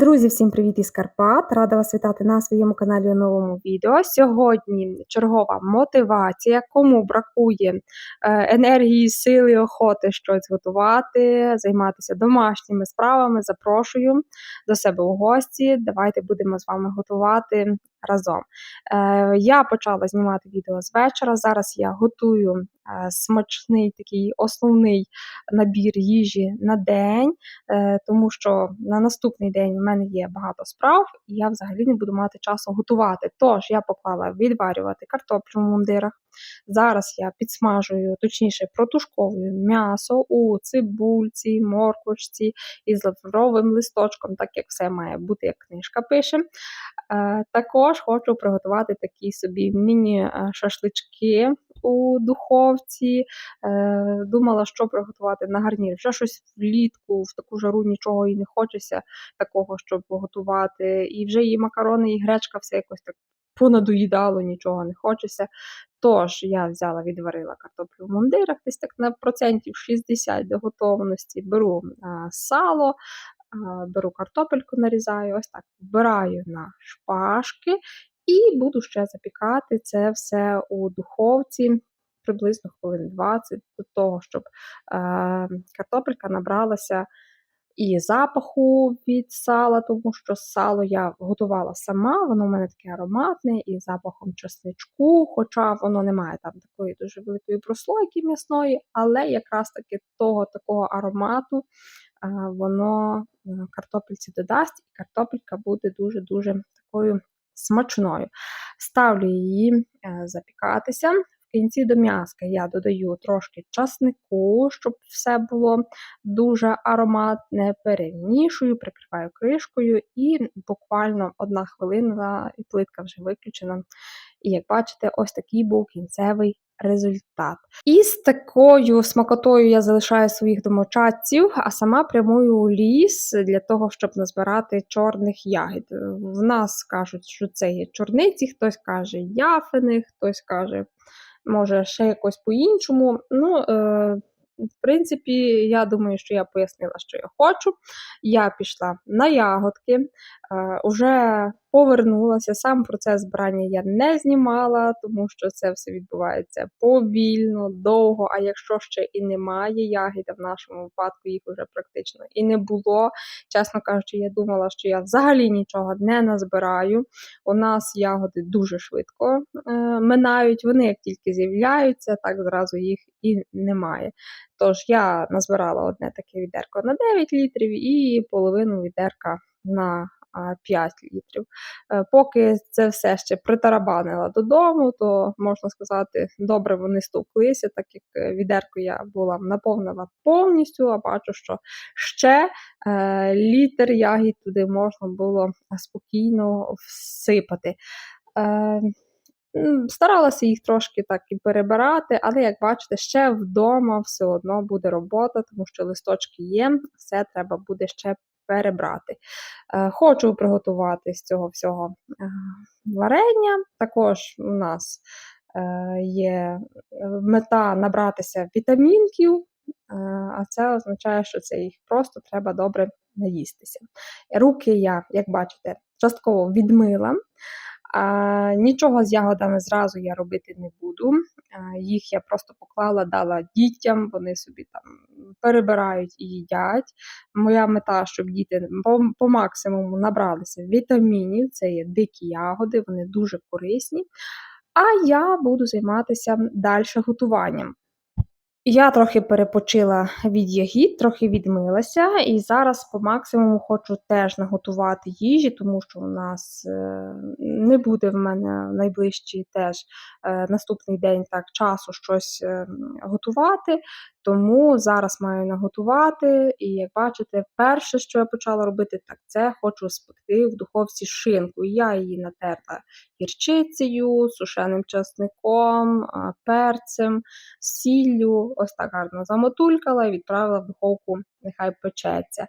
Друзі, всім привіт із Карпат! Рада вас вітати на своєму каналі у новому відео. Сьогодні чергова мотивація, кому бракує е, енергії, сили, охоти щось готувати, займатися домашніми справами. Запрошую до себе у гості. Давайте будемо з вами готувати разом. Е, Я почала знімати відео з вечора. Зараз я готую е, смачний такий основний набір їжі на день, е, тому що на наступний день у мене є багато справ, і я взагалі не буду мати часу готувати. Тож я поклала відварювати картоплю в мундирах. Зараз я підсмажую, точніше, протушковую м'ясо у цибульці, морквочці із лавровим листочком, так як все має бути, як книжка пише. Е, також хочу приготувати такі собі міні-шашлички у духовці. Е, думала, що приготувати на гарнір. Вже щось влітку, в таку жару нічого і не хочеться такого, щоб готувати. І вже і макарони, і гречка все якось так понадоїдало, нічого не хочеться. Тож я взяла, відварила картоплю в мундирах, десь так на процентів 60 до готовності. Беру а, сало, беру картопельку, нарізаю, ось так вбираю на шпажки і буду ще запікати це все у духовці. Приблизно хвилин 20 до того, щоб е, картопелька набралася і запаху від сала, тому що сало я готувала сама, воно в мене таке ароматне і запахом чесничку, хоча воно не має там такої дуже великої прослойки м'ясної, але якраз таки того такого аромату воно картопельці додасть, і картопелька буде дуже-дуже такою смачною. Ставлю її е, запікатися. В кінці до м'яска я додаю трошки часнику, щоб все було дуже ароматне, перемішую, прикриваю кришкою, і буквально одна хвилина, і плитка вже виключена. І як бачите, ось такий був кінцевий результат. І з такою смакотою я залишаю своїх домочадців, а сама прямую у ліс для того, щоб назбирати чорних ягід. В нас кажуть, що це є чорниці, хтось каже яфини, хтось каже може ще якось по-іншому. Ну, е, в принципі, я думаю, що я пояснила, що я хочу. Я пішла на ягодки, уже повернулася. Сам процес збирання я не знімала, тому що це все відбувається повільно, довго. А якщо ще і немає ягід, в нашому випадку їх вже практично і не було. Чесно кажучи, я думала, що я взагалі нічого не назбираю. У нас ягоди дуже швидко е, минають, вони як тільки з'являються, так зразу їх і немає. Тож я назбирала одне таке відерко на 9 літрів і половину відерка на 5 літрів. Е, поки це все ще притарабанила додому, то можна сказати, добре вони стовклися, так як е, відерку я була наповнила повністю, а бачу, що ще е, літр ягід туди можна було спокійно всипати. Старалася їх трошки так і перебирати, але, як бачите, ще вдома все одно буде робота, тому що листочки є, все треба буде ще перебрати. Е, хочу приготувати з цього всього е, варення. Також у нас е, є мета набратися вітамінків, а це означає, що це їх просто треба добре наїстися. Руки я, як бачите, частково відмила. А, Нічого з ягодами зразу я робити не буду. А, Їх я просто поклала, дала дітям, вони собі там перебирають і їдять. Моя мета, щоб діти по, по максимуму набралися вітамінів, це є дикі ягоди, вони дуже корисні. А я буду займатися далі готуванням. Я трохи перепочила від ягід, трохи відмилася, і зараз по максимуму хочу теж наготувати їжі, тому що у нас е, не буде в мене найближчий теж е, наступний день так часу щось е, готувати. Тому зараз маю наготувати, і як бачите, перше, що я почала робити, так це хочу спекти в духовці шинку. Я її натерла гірчицею, сушеним часником, перцем, сіллю. Ось так гарно замотулькала і відправила в духовку, нехай печеться.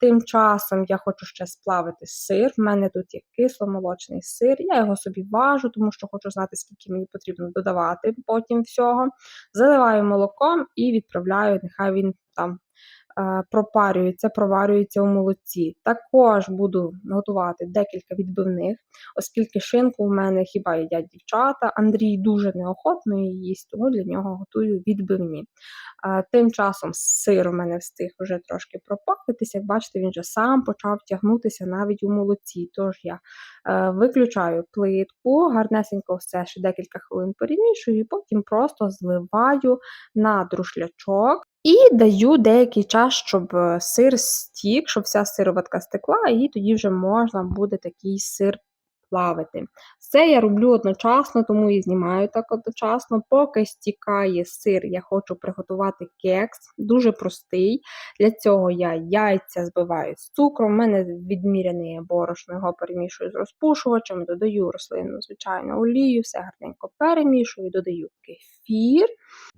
Тим часом я хочу ще сплавити сир. В мене тут є кисломолочний сир. Я його собі важу, тому що хочу знати, скільки мені потрібно додавати потім всього. Заливаю молоком і відправляю, нехай він там пропарюється, проварюється у молоці. Також буду готувати декілька відбивних, оскільки шинку в мене хіба їдять дівчата. Андрій дуже неохотно її їсть, тому для нього готую відбивні. Е, Тим часом сир у мене встиг вже трошки пропаритися. Як бачите, він вже сам почав тягнутися навіть у молоці. Тож я е, виключаю плитку, гарнесенько все ще декілька хвилин перемішую, і потім просто зливаю на друшлячок. І даю деякий час, щоб е, сир стік, щоб вся сироватка стекла, і тоді вже можна буде такий сир плавити. Це я роблю одночасно, тому і знімаю так одночасно. Поки стікає сир, я хочу приготувати кекс, дуже простий. Для цього я яйця збиваю з цукром. У мене відміряне борошно, його перемішую з розпушувачем, додаю рослинну звичайну олію, все гарненько перемішую, додаю кефір.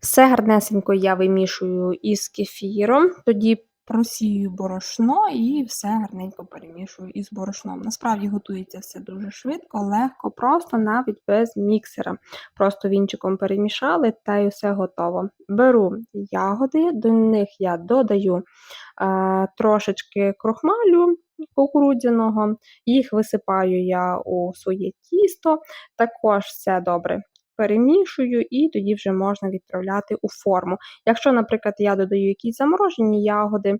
Все гарнесенько я вимішую із кефіром, тоді просію борошно і все гарненько перемішую із борошном. Насправді готується все дуже швидко, легко, просто навіть без міксера. Просто вінчиком перемішали та й все готово. Беру ягоди, до них я додаю е, трошечки крохмалю кукурудзяного, їх висипаю я у своє тісто, також все добре перемішую, і тоді вже можна відправляти у форму. Якщо, наприклад, я додаю якісь заморожені ягоди,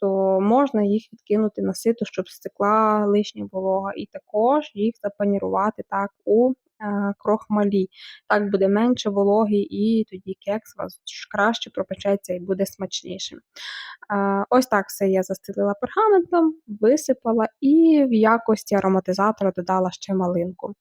то можна їх відкинути на сито, щоб стекла лишня волога, і також їх запанірувати так у крохмалі. Так буде менше вологи, і тоді кекс вас краще пропечеться і буде смачнішим. Е, ось так все я застелила пергаментом, висипала і в якості ароматизатора додала ще малинку.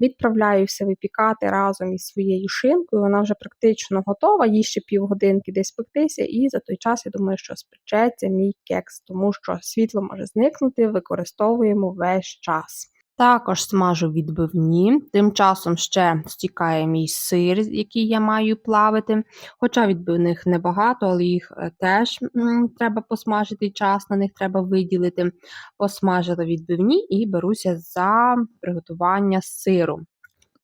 Відправляю все випікати разом із своєю шинкою. Вона вже практично готова, їй ще півгодинки десь пектися, і за той час я думаю, що спечеться мій кекс, тому що світло може зникнути, використовуємо весь час. Також смажу відбивні, тим часом ще стікає мій сир, який я маю плавити. Хоча відбивних небагато, але їх е, теж треба посмажити час, на них треба виділити. Посмажила відбивні і беруся за приготування сиру.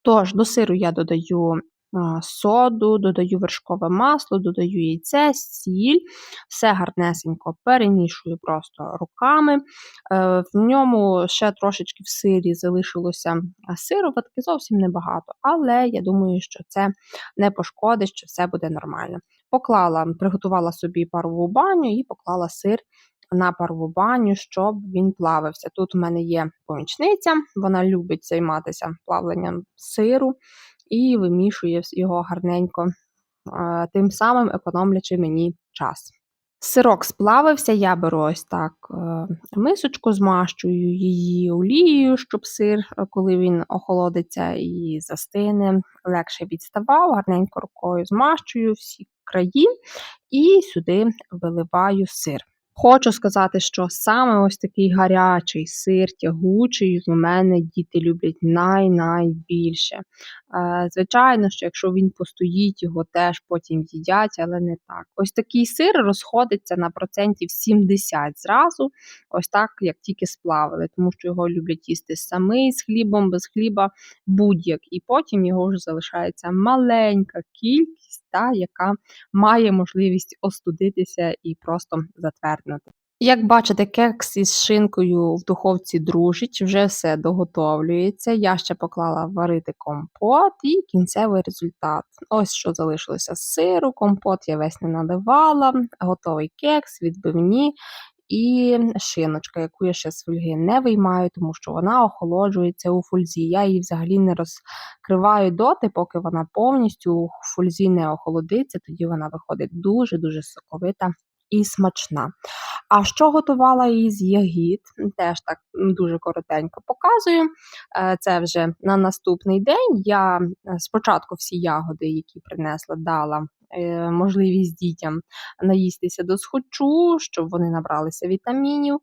Тож, до сиру я додаю соду, додаю вершкове масло, додаю яйце, сіль, все гарнесенько перемішую просто руками. Е, В ньому ще трошечки в сирі залишилося сироватки, зовсім небагато, але я думаю, що це не пошкодить, що все буде нормально. Поклала, приготувала собі парову баню і поклала сир на парову баню, щоб він плавився. Тут у мене є помічниця, вона любить займатися плавленням сиру і вимішує його гарненько, тим самим економлячи мені час. Сирок сплавився, я беру ось так е, мисочку, змащую її олією, щоб сир, е, коли він охолодиться і застине, легше відставав, гарненько рукою змащую всі краї і сюди виливаю сир. Хочу сказати, що саме ось такий гарячий сир, тягучий, в мене діти люблять най-найбільше. Е, Звичайно, що якщо він постоїть, його теж потім їдять, але не так. Ось такий сир розходиться на процентів 70 зразу, ось так, як тільки сплавили, тому що його люблять їсти самий з хлібом, без хліба, будь-як. І потім його вже залишається маленька кількість, та, яка має можливість остудитися і просто затверднути. Як бачите, кекс із шинкою в духовці дружить, вже все доготовлюється. Я ще поклала варити компот і кінцевий результат. Ось що залишилося з сиру, компот я весь не наливала, готовий кекс, відбивні і шиночка, яку я ще з фольги не виймаю, тому що вона охолоджується у фользі. Я її взагалі не розкриваю доти, поки вона повністю у фользі не охолодиться, тоді вона виходить дуже-дуже соковита і смачна. А що готувала із ягід, теж так дуже коротенько показую. Е, Це вже на наступний день. Я е, спочатку всі ягоди, які принесла, дала е, можливість дітям наїстися до схочу, щоб вони набралися вітамінів.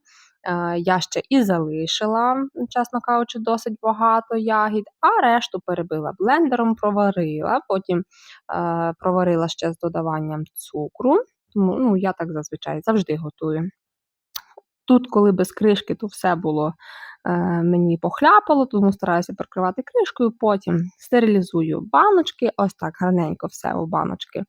Я ще і залишила, чесно кажучи, досить багато ягід, а решту перебила блендером, проварила, потім проварила ще з додаванням цукру. Тому ну, я так зазвичай завжди готую. Тут, коли без кришки, то все було е, мені похляпало, тому стараюся прикривати кришкою. Потім стерилізую баночки, ось так гарненько все у баночки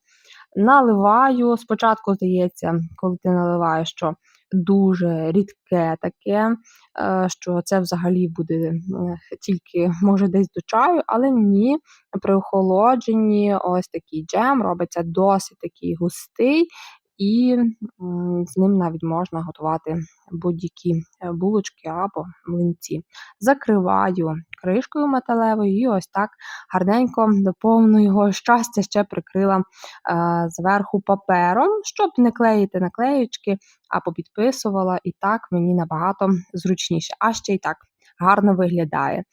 Наливаю. Спочатку здається, коли ти наливаєш, що дуже рідке таке, е, що це взагалі буде е, тільки може десь до чаю, але ні. При охолодженні ось такий джем робиться досить такий густий, і з ним навіть можна готувати будь-які е, булочки або млинці. Закриваю кришкою металевою і ось так гарненько до повного щастя ще прикрила е, зверху папером, щоб не клеїти наклеєчки, а попідписувала, і так мені набагато зручніше. А ще й так. Гарно виглядає.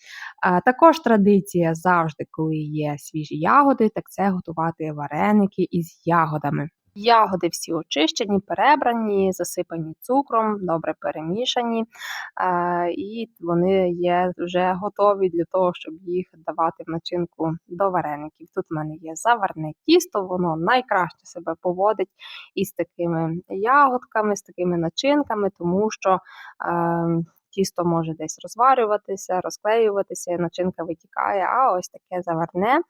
А, також традиція завжди, коли є свіжі ягоди, так це готувати вареники із ягодами. Ягоди всі очищені, перебрані, засипані цукром, добре перемішані, і вони є вже готові для того, щоб їх давати в начинку до вареників. Тут в мене є заварне тісто, воно найкраще себе поводить із такими ягодками, з такими начинками, тому що. Тісто може десь розварюватися, розклеюватися, начинка витікає, а ось таке заварне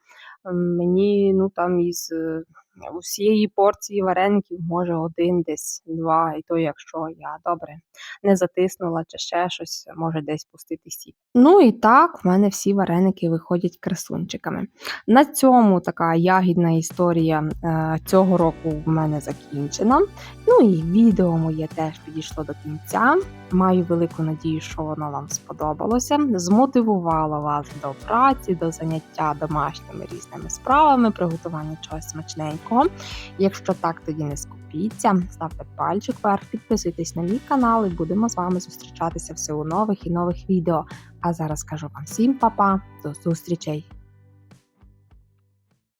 мені ну там із е, усієї порції вареників може один, десь два, і то якщо я добре не затиснула чи ще щось, може десь пустити сік. Ну і так, в мене всі вареники виходять красунчиками. На цьому така ягідна історія е, цього року в мене закінчена. Ну і відео моє теж підійшло до кінця. Маю велику надію, що воно вам сподобалося. Змотивувало вас до праці, до заняття домашніми різними справами, приготування чогось смачненького. Якщо так, тоді не скупіться, ставте пальчик вверх, підписуйтесь на мій канал і будемо з вами зустрічатися все у нових і нових відео. А зараз кажу вам всім па-па, до зустрічей!